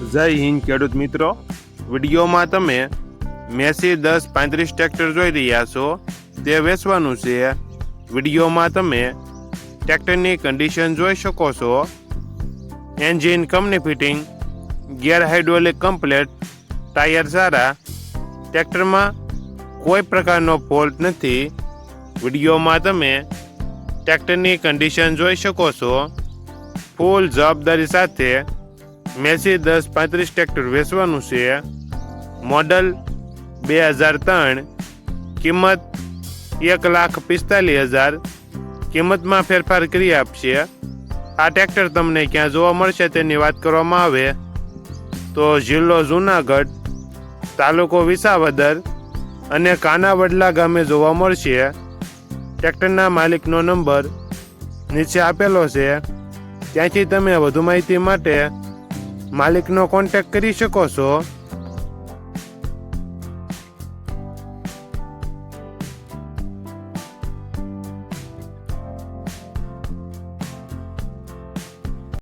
જય હિન્દ, ખેડૂત મિત્રો. વિડીયોમાં તમે મેસી દસ પાંત્રીસ ટ્રેક્ટર જોઈ રહ્યા છો. તે વેચવાનું છે. વિડીયોમાં તમે ટ્રેક્ટરની કન્ડિશન જોઈ શકો છો. Engine company fitting gear hydraulic complete tyre સારા. ટ્રેક્ટરમાં કોઈ પ્રકારનો ફોલ્ટ નથી. વિડીયોમાં તમે ટ્રેક્ટરની કન્ડિશન જોઈ શકો છો. ફૂલ જવાબદારી સાથે મેસી દસ પાંત્રીસ ટ્રેક્ટર વેચવાનું છે. મોડલ બે હજાર ત્રણ. કિંમત એક લાખ પિસ્તાલીસ હજાર. કિંમતમાં ફેરફાર કરી આપશે. આ ટ્રેક્ટર તમને ક્યાં જોવા મળશે તેની વાત કરવામાં આવે. તો જિલ્લો જુનાગઢ, તાલુકો વિસાવદર અને કાનાવડલા ગામે જોવા મળશે. ટ્રેક્ટરના માલિકનો નંબર નીચે આપેલો છે. ત્યાંથી તમે વધુ માહિતી માટે માલિકનો કોન્ટેક્ટ કરી શકો છો.